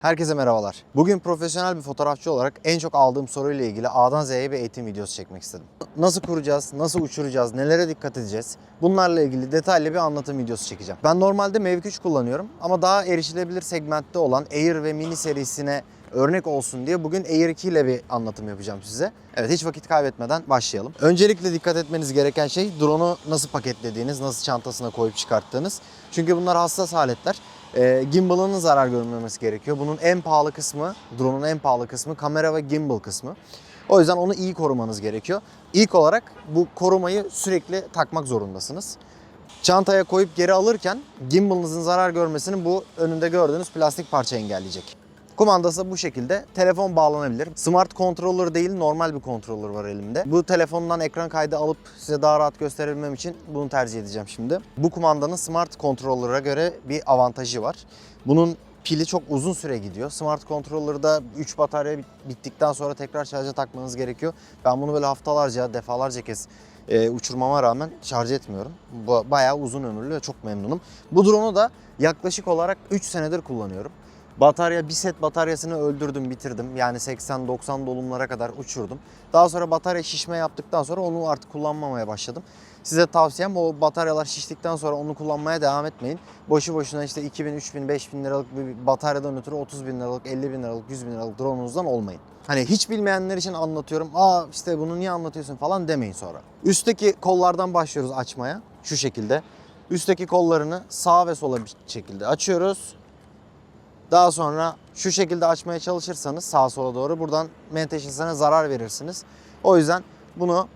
Herkese merhabalar. Bugün profesyonel bir fotoğrafçı olarak en çok aldığım soruyla ilgili A'dan Z'ye bir eğitim videosu çekmek istedim. Nasıl kuracağız, nasıl uçuracağız, nelere dikkat edeceğiz? Bunlarla ilgili detaylı bir anlatım videosu çekeceğim. Ben normalde Mavic 3 kullanıyorum ama daha erişilebilir segmentte olan Air ve Mini serisine örnek olsun diye bugün Air 2 ile bir anlatım yapacağım size. Evet hiç vakit kaybetmeden başlayalım. Öncelikle dikkat etmeniz gereken şey drone'u nasıl paketlediğiniz, nasıl çantasına koyup çıkarttığınız. Çünkü bunlar hassas aletler. E, gimbal'ının zarar görmemesi gerekiyor. Bunun en pahalı kısmı, drone'un en pahalı kısmı kamera ve gimbal kısmı. O yüzden onu iyi korumanız gerekiyor. İlk olarak bu korumayı sürekli takmak zorundasınız. Çantaya koyup geri alırken gimbal'ınızın zarar görmesini bu önünde gördüğünüz plastik parça engelleyecek. Kumandası bu şekilde. Telefon bağlanabilir. Smart controller değil normal bir controller var elimde. Bu telefondan ekran kaydı alıp size daha rahat gösterebilmem için bunu tercih edeceğim şimdi. Bu kumandanın smart controller'a göre bir avantajı var. Bunun pili çok uzun süre gidiyor. Smart controller'da 3 batarya bittikten sonra tekrar şarja takmanız gerekiyor. Ben bunu böyle haftalarca, defalarca kez e, uçurmama rağmen şarj etmiyorum. Bu bayağı uzun ömürlü ve çok memnunum. Bu drone'u da yaklaşık olarak 3 senedir kullanıyorum. Batarya bir set bataryasını öldürdüm, bitirdim. Yani 80-90 dolumlara kadar uçurdum. Daha sonra batarya şişme yaptıktan sonra onu artık kullanmamaya başladım. Size tavsiyem o bataryalar şiştikten sonra onu kullanmaya devam etmeyin. Boşu boşuna işte 2000, 3000, 5000 liralık bir bataryadan ötürü 30 bin liralık, 50 bin liralık, 100 bin liralık drone'unuzdan olmayın. Hani hiç bilmeyenler için anlatıyorum. Aa işte bunu niye anlatıyorsun falan demeyin sonra. Üstteki kollardan başlıyoruz açmaya. Şu şekilde. Üstteki kollarını sağa ve sola bir şekilde açıyoruz. Daha sonra şu şekilde açmaya çalışırsanız sağa sola doğru buradan menteşesine zarar verirsiniz. O yüzden bunu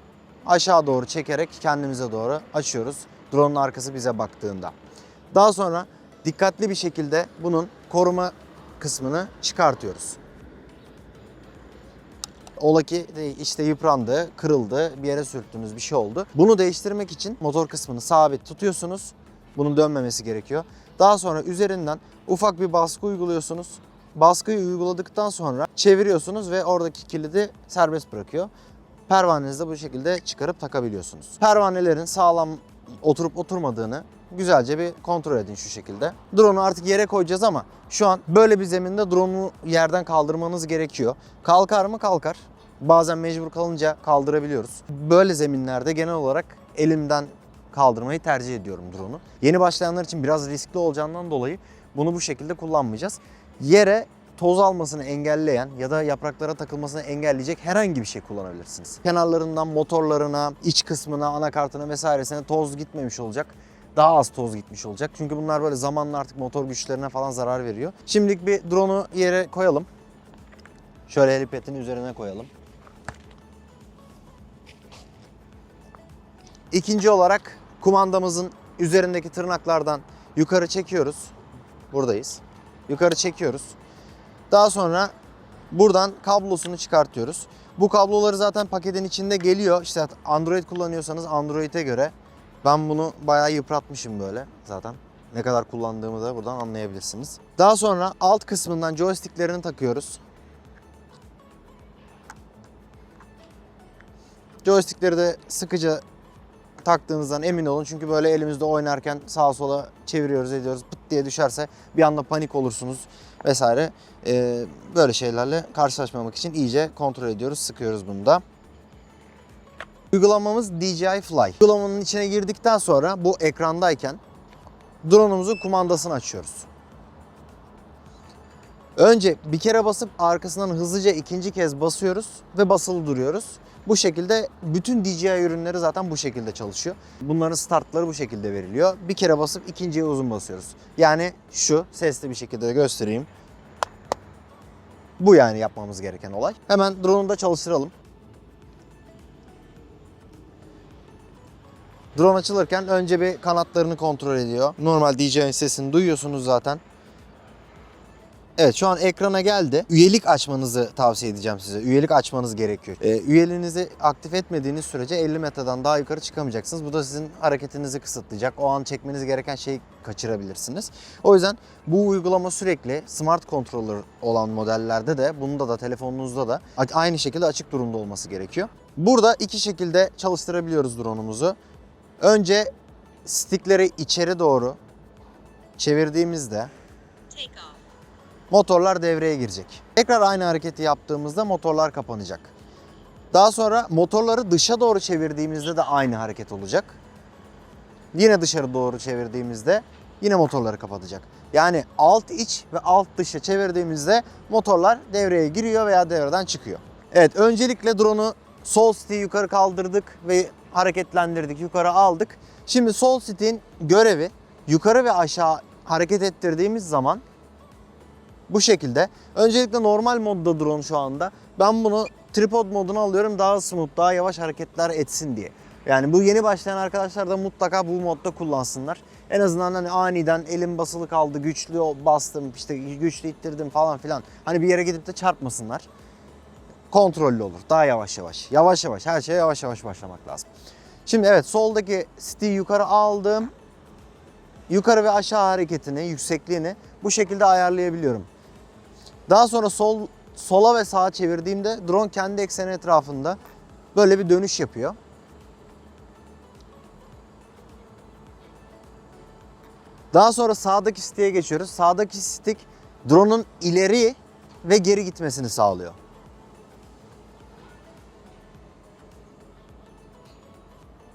aşağı doğru çekerek kendimize doğru açıyoruz. Drone'un arkası bize baktığında. Daha sonra dikkatli bir şekilde bunun koruma kısmını çıkartıyoruz. Ola ki işte yıprandı, kırıldı, bir yere sürttünüz, bir şey oldu. Bunu değiştirmek için motor kısmını sabit tutuyorsunuz. Bunun dönmemesi gerekiyor. Daha sonra üzerinden ufak bir baskı uyguluyorsunuz. Baskıyı uyguladıktan sonra çeviriyorsunuz ve oradaki kilidi serbest bırakıyor. Pervanenizi de bu şekilde çıkarıp takabiliyorsunuz. Pervanelerin sağlam oturup oturmadığını güzelce bir kontrol edin şu şekilde. Drone'u artık yere koyacağız ama şu an böyle bir zeminde drone'u yerden kaldırmanız gerekiyor. Kalkar mı? Kalkar. Bazen mecbur kalınca kaldırabiliyoruz. Böyle zeminlerde genel olarak elimden kaldırmayı tercih ediyorum drone'u. Yeni başlayanlar için biraz riskli olacağından dolayı bunu bu şekilde kullanmayacağız. Yere toz almasını engelleyen ya da yapraklara takılmasını engelleyecek herhangi bir şey kullanabilirsiniz. Kenarlarından motorlarına, iç kısmına, anakartına vesairesine toz gitmemiş olacak. Daha az toz gitmiş olacak. Çünkü bunlar böyle zamanla artık motor güçlerine falan zarar veriyor. Şimdilik bir drone'u yere koyalım. Şöyle helipetin üzerine koyalım. İkinci olarak kumandamızın üzerindeki tırnaklardan yukarı çekiyoruz. Buradayız. Yukarı çekiyoruz. Daha sonra buradan kablosunu çıkartıyoruz. Bu kabloları zaten paketin içinde geliyor. İşte Android kullanıyorsanız Android'e göre ben bunu bayağı yıpratmışım böyle zaten. Ne kadar kullandığımı da buradan anlayabilirsiniz. Daha sonra alt kısmından joysticklerini takıyoruz. Joystickleri de sıkıca taktığınızdan emin olun. Çünkü böyle elimizde oynarken sağa sola çeviriyoruz ediyoruz. Pıt diye düşerse bir anda panik olursunuz vesaire. Ee, böyle şeylerle karşılaşmamak için iyice kontrol ediyoruz. Sıkıyoruz bunu da. Uygulamamız DJI Fly. Uygulamanın içine girdikten sonra bu ekrandayken drone'umuzun kumandasını açıyoruz. Önce bir kere basıp arkasından hızlıca ikinci kez basıyoruz ve basılı duruyoruz. Bu şekilde bütün DJI ürünleri zaten bu şekilde çalışıyor. Bunların startları bu şekilde veriliyor. Bir kere basıp ikinciye uzun basıyoruz. Yani şu sesli bir şekilde de göstereyim. Bu yani yapmamız gereken olay. Hemen drone'u da çalıştıralım. Drone açılırken önce bir kanatlarını kontrol ediyor. Normal DJI'nin sesini duyuyorsunuz zaten. Evet şu an ekrana geldi. Üyelik açmanızı tavsiye edeceğim size. Üyelik açmanız gerekiyor. Ee, üyeliğinizi aktif etmediğiniz sürece 50 metreden daha yukarı çıkamayacaksınız. Bu da sizin hareketinizi kısıtlayacak. O an çekmeniz gereken şeyi kaçırabilirsiniz. O yüzden bu uygulama sürekli smart controller olan modellerde de bunda da telefonunuzda da aynı şekilde açık durumda olması gerekiyor. Burada iki şekilde çalıştırabiliyoruz drone'umuzu. Önce stickleri içeri doğru çevirdiğimizde Take off. Motorlar devreye girecek. Tekrar aynı hareketi yaptığımızda motorlar kapanacak. Daha sonra motorları dışa doğru çevirdiğimizde de aynı hareket olacak. Yine dışarı doğru çevirdiğimizde yine motorları kapatacak. Yani alt iç ve alt dışa çevirdiğimizde motorlar devreye giriyor veya devreden çıkıyor. Evet öncelikle drone'u sol stick'i yukarı kaldırdık ve hareketlendirdik, yukarı aldık. Şimdi sol stick'in görevi yukarı ve aşağı hareket ettirdiğimiz zaman bu şekilde. Öncelikle normal modda drone şu anda. Ben bunu tripod moduna alıyorum daha smooth, daha yavaş hareketler etsin diye. Yani bu yeni başlayan arkadaşlar da mutlaka bu modda kullansınlar. En azından hani aniden elim basılı kaldı, güçlü bastım, işte güçlü ittirdim falan filan. Hani bir yere gidip de çarpmasınlar. Kontrollü olur. Daha yavaş yavaş. Yavaş yavaş. Her şeye yavaş yavaş başlamak lazım. Şimdi evet soldaki stick'i yukarı aldım. Yukarı ve aşağı hareketini, yüksekliğini bu şekilde ayarlayabiliyorum. Daha sonra sol sola ve sağa çevirdiğimde drone kendi ekseni etrafında böyle bir dönüş yapıyor. Daha sonra sağdaki stick'e geçiyoruz. Sağdaki stick drone'un ileri ve geri gitmesini sağlıyor.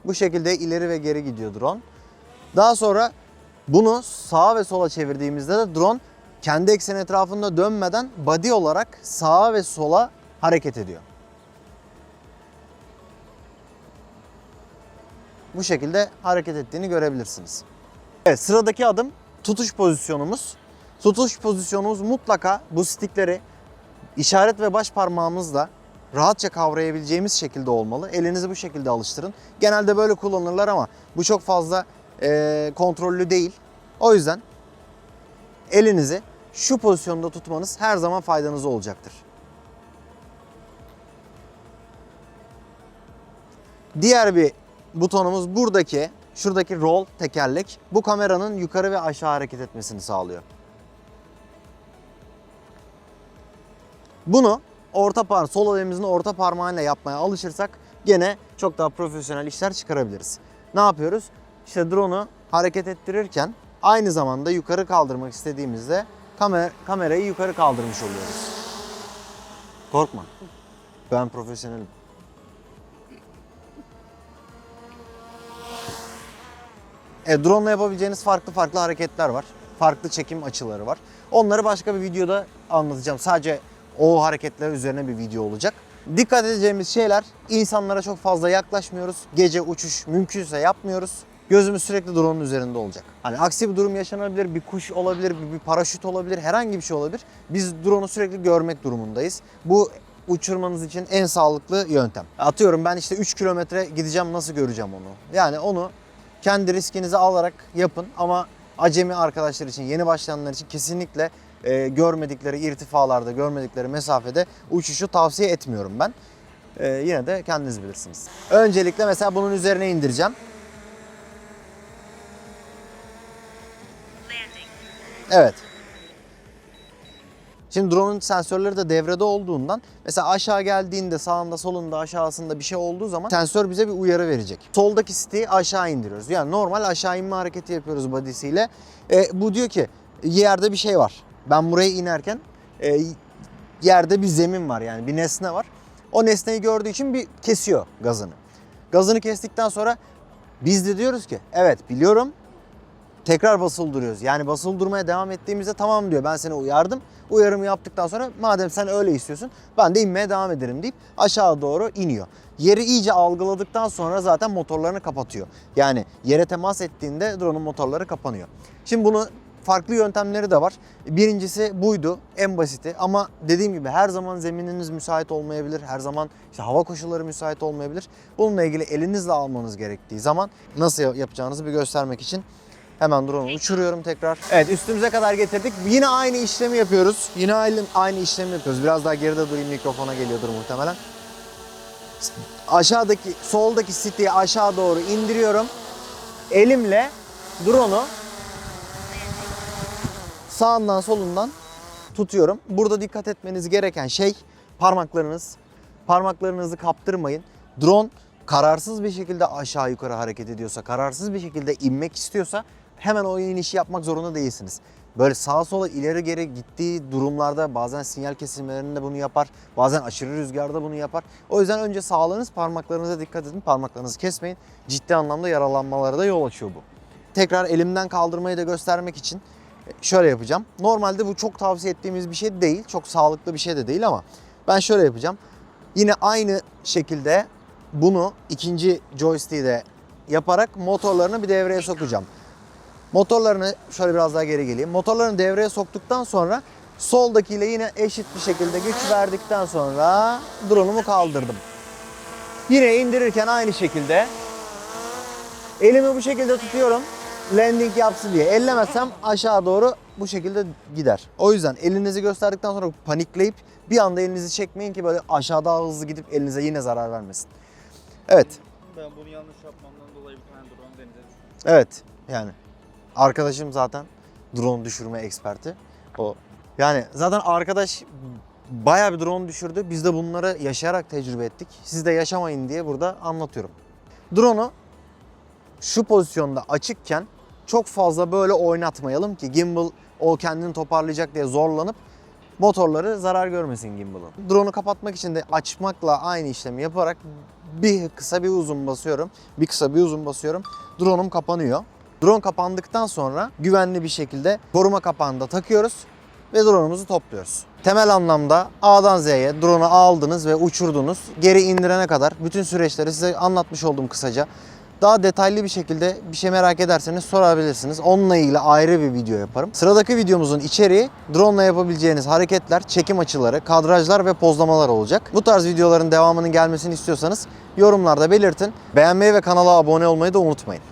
Bu şekilde ileri ve geri gidiyor drone. Daha sonra bunu sağa ve sola çevirdiğimizde de drone kendi ekseni etrafında dönmeden body olarak sağa ve sola hareket ediyor. Bu şekilde hareket ettiğini görebilirsiniz. Evet sıradaki adım tutuş pozisyonumuz. Tutuş pozisyonumuz mutlaka bu stickleri işaret ve baş parmağımızla rahatça kavrayabileceğimiz şekilde olmalı. Elinizi bu şekilde alıştırın. Genelde böyle kullanırlar ama bu çok fazla eee, kontrollü değil. O yüzden elinizi şu pozisyonda tutmanız her zaman faydanız olacaktır. Diğer bir butonumuz buradaki, şuradaki roll tekerlek. Bu kameranın yukarı ve aşağı hareket etmesini sağlıyor. Bunu orta par sol elimizin orta parmağıyla yapmaya alışırsak gene çok daha profesyonel işler çıkarabiliriz. Ne yapıyoruz? İşte drone'u hareket ettirirken aynı zamanda yukarı kaldırmak istediğimizde kamer kamerayı yukarı kaldırmış oluyoruz. Korkma. Ben profesyonelim. E, drone ile yapabileceğiniz farklı farklı hareketler var. Farklı çekim açıları var. Onları başka bir videoda anlatacağım. Sadece o hareketler üzerine bir video olacak. Dikkat edeceğimiz şeyler insanlara çok fazla yaklaşmıyoruz. Gece uçuş mümkünse yapmıyoruz. Gözümüz sürekli drone'un üzerinde olacak. Hani aksi bir durum yaşanabilir, bir kuş olabilir, bir, paraşüt olabilir, herhangi bir şey olabilir. Biz drone'u sürekli görmek durumundayız. Bu uçurmanız için en sağlıklı yöntem. Atıyorum ben işte 3 kilometre gideceğim nasıl göreceğim onu? Yani onu kendi riskinizi alarak yapın ama acemi arkadaşlar için, yeni başlayanlar için kesinlikle e, görmedikleri irtifalarda, görmedikleri mesafede uçuşu tavsiye etmiyorum ben. E, yine de kendiniz bilirsiniz. Öncelikle mesela bunun üzerine indireceğim. Evet. Şimdi drone'un sensörleri de devrede olduğundan mesela aşağı geldiğinde sağında solunda aşağısında bir şey olduğu zaman sensör bize bir uyarı verecek. Soldaki stick'i aşağı indiriyoruz. Yani normal aşağı inme hareketi yapıyoruz body'siyle. E, bu diyor ki yerde bir şey var. Ben buraya inerken e, yerde bir zemin var yani bir nesne var. O nesneyi gördüğü için bir kesiyor gazını. Gazını kestikten sonra biz de diyoruz ki evet biliyorum tekrar basılı duruyoruz. Yani basılı durmaya devam ettiğimizde tamam diyor ben seni uyardım. Uyarımı yaptıktan sonra madem sen öyle istiyorsun ben de inmeye devam ederim deyip aşağı doğru iniyor. Yeri iyice algıladıktan sonra zaten motorlarını kapatıyor. Yani yere temas ettiğinde drone'un motorları kapanıyor. Şimdi bunu farklı yöntemleri de var. Birincisi buydu en basiti ama dediğim gibi her zaman zemininiz müsait olmayabilir. Her zaman işte hava koşulları müsait olmayabilir. Bununla ilgili elinizle almanız gerektiği zaman nasıl yapacağınızı bir göstermek için Hemen drone'u uçuruyorum tekrar. Evet üstümüze kadar getirdik. Yine aynı işlemi yapıyoruz. Yine aynı, aynı işlemi yapıyoruz. Biraz daha geride durayım mikrofona geliyordur muhtemelen. Aşağıdaki, soldaki stick'i aşağı doğru indiriyorum. Elimle drone'u sağından solundan tutuyorum. Burada dikkat etmeniz gereken şey parmaklarınız. Parmaklarınızı kaptırmayın. Drone kararsız bir şekilde aşağı yukarı hareket ediyorsa, kararsız bir şekilde inmek istiyorsa hemen o inişi yapmak zorunda değilsiniz. Böyle sağa sola ileri geri gittiği durumlarda bazen sinyal kesimlerinde bunu yapar. Bazen aşırı rüzgarda bunu yapar. O yüzden önce sağlığınız parmaklarınıza dikkat edin. Parmaklarınızı kesmeyin. Ciddi anlamda yaralanmalara da yol açıyor bu. Tekrar elimden kaldırmayı da göstermek için şöyle yapacağım. Normalde bu çok tavsiye ettiğimiz bir şey değil. Çok sağlıklı bir şey de değil ama ben şöyle yapacağım. Yine aynı şekilde bunu ikinci joystick'de de yaparak motorlarını bir devreye sokacağım. Motorlarını şöyle biraz daha geri geleyim. Motorlarını devreye soktuktan sonra soldakiyle yine eşit bir şekilde güç verdikten sonra drone'umu kaldırdım. Yine indirirken aynı şekilde elimi bu şekilde tutuyorum. Landing yapsın diye. Ellemezsem aşağı doğru bu şekilde gider. O yüzden elinizi gösterdikten sonra panikleyip bir anda elinizi çekmeyin ki böyle aşağı daha hızlı gidip elinize yine zarar vermesin. Evet. Ben bunu yanlış yapmamdan dolayı bir tane drone denize düştüm. Evet yani arkadaşım zaten drone düşürme eksperti. O yani zaten arkadaş bayağı bir drone düşürdü. Biz de bunları yaşayarak tecrübe ettik. Siz de yaşamayın diye burada anlatıyorum. Drone'u şu pozisyonda açıkken çok fazla böyle oynatmayalım ki gimbal o kendini toparlayacak diye zorlanıp motorları zarar görmesin gimbal'ın. Drone'u kapatmak için de açmakla aynı işlemi yaparak bir kısa bir uzun basıyorum. Bir kısa bir uzun basıyorum. Drone'um kapanıyor. Drone kapandıktan sonra güvenli bir şekilde koruma kapağını da takıyoruz ve drone'umuzu topluyoruz. Temel anlamda A'dan Z'ye drone'u aldınız ve uçurdunuz. Geri indirene kadar bütün süreçleri size anlatmış oldum kısaca. Daha detaylı bir şekilde bir şey merak ederseniz sorabilirsiniz. Onunla ilgili ayrı bir video yaparım. Sıradaki videomuzun içeriği drone ile yapabileceğiniz hareketler, çekim açıları, kadrajlar ve pozlamalar olacak. Bu tarz videoların devamının gelmesini istiyorsanız yorumlarda belirtin. Beğenmeyi ve kanala abone olmayı da unutmayın.